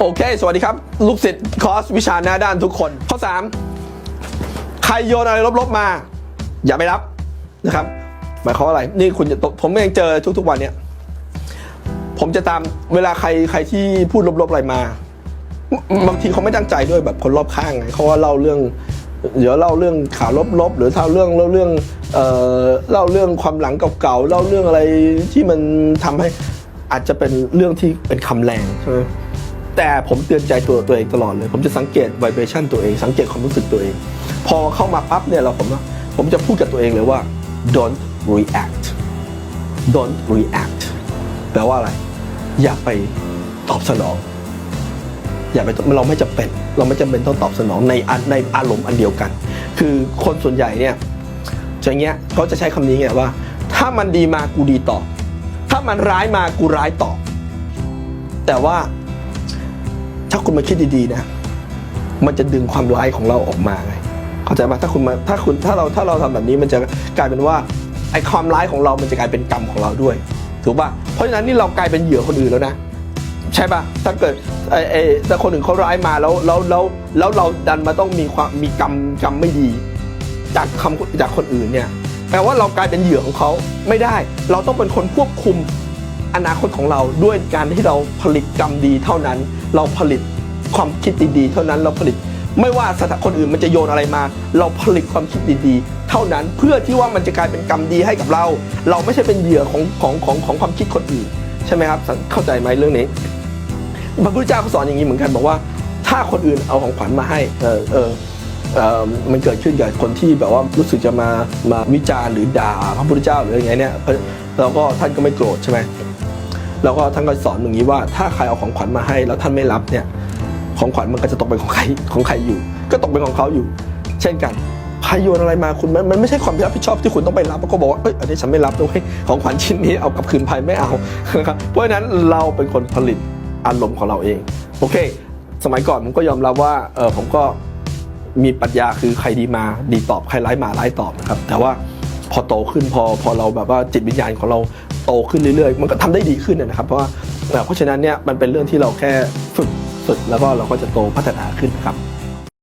โอเค สวัสดีครับ ลูกศิษย์คอร์สวิชาหน้าด้านทุกคน ข้อ 3 ใครโยนอะไรลบๆมา อย่าไปรับนะครับ หมายความว่าอะไร นี่คุณจะผมเองเจอทุกๆวันเนี่ยผมจะตามเวลาใครใครที่พูดลบๆอะไรมา บางทีเขาไม่ตั้งใจด้วยแบบคนรอบข้างไงเขาว่าเล่าเรื่องเดี๋ยวเล่าเรื่องข่าวลบๆหรือเล่าเรื่องเล่าเรื่องเออเล่าเรื่องความหลังเก่าๆเล่าเรื่องอะไรที่มันทำให้อาจจะเป็นเรื่องที่เป็นคำแรงใช่ไหม แต่ผมเตือนใจตัวตัวเองตลอดเลย ผมจะสังเกต vibration ตัวเอง สังเกตความรู้สึกตัวเอง พอเข้ามาปั๊บเนี่ยเราผมผมจะพูดกับตัวเองเลยว่า don't react don't react แปลว่าอะไร อย่าไปตอบสนอง อย่าไปเราไม่จำเป็น เราไม่จำเป็นต้องตอบสนองในอันในอารมณ์อันเดียวกัน คือคนส่วนใหญ่เนี่ยจะเงี้ยเขาจะใช้คำนี้ไงว่า ถ้ามันดีมากูดีตอบถ้ามันร้ายมากูร้ายตอบแต่ว่า ถ้าคุณมาคิดดีๆนะ มันจะดึงความร้ายของเราออกมาไงเข้าใจไหมถ้าคุณมาถ้าคุณถ้าเราถ้าเราทำแบบนี้มันจะกลายเป็นว่าไอ้ความร้ายของเรา มันจะกลายเป็นกรรมของเราด้วย ถูกป่ะ เพราะฉะนั้นนี่เรากลายเป็นเหยื่อคนอื่นแล้วนะ ใช่ป่ะ ถ้าเกิดไอ้ไอ้แต่คนอื่นเขาร้ายมาแล้วแล้วแล้วแล้วเราดันมาต้องมีความมีกรรมกรรมไม่ดี จากคำจากคนอื่นเนี่ยแปลว่าเรากลายเป็นเหยื่อของเขาไม่ได้ เราต้องเป็นคนควบคุมอนาคตของเราด้วยการที่เราผลิตกรรมดีเท่านั้น เราผลิตความคิดดีๆ เท่านั้นเราผลิต ไม่ว่าสถานคนอื่นมันจะโยนอะไรมา เราผลิตความคิดดีๆ เท่านั้นเพื่อที่ว่ามันจะกลายเป็นกรรมดีให้กับเรา เราไม่ใช่เป็นเหยื่อของของของของความคิดคนอื่นใช่ไหมครับเข้าใจไหมเรื่องนี้พระพุทธเจ้าเขาสอนอย่างนี้เหมือนกันบอกว่า ถ้าคนอื่นเอาของขวัญมาให้เออเออเออมันเกิดขึ้นกับคนที่แบบว่ารู้สึกจะมามาวิจารณ์หรือด่าพระพุทธเจ้าหรืออย่างไงเนี่ยเราก็ท่านก็ไม่โกรธใช่ไหม แล้วก็ท่านก็สอนอย่างนี้ว่าถ้าใครเอาของขวัญมาให้ แล้วท่านไม่รับเนี่ยของขวัญมันก็จะตกเป็นของใครของใครอยู่ ก็ตกเป็นของเขาอยู่ เช่นกันใครโยนอะไรมาคุณมันมันไม่ใช่ความรับผิดชอบที่คุณต้องไปรับแล้วก็บอกว่าเอ้ยอันนี้ฉันไม่รับด้วยของขวัญชิ้นนี้เอากลับคืนภายไม่เอานะครับเพราะฉะนั้นเราเป็นคนผลิตอารมณ์ของเราเอง โอเค สมัยก่อนผมก็ยอมรับว่าเออผมก็มีปรัชญาคือใครดีมาดีตอบใครร้ายมาร้ายตอบนะครับแต่ว่าพอโตขึ้นพอพอเราแบบว่าจิตวิญญาณของเรา โตขึ้นเรื่อยๆ มันก็ทำได้ดีขึ้นนะครับ เพราะว่าเพราะฉะนั้นเนี่ยมันเป็นเรื่องที่เราแค่ฝึกฝึกแล้วก็เราก็จะโตพัฒนาขึ้นนครับ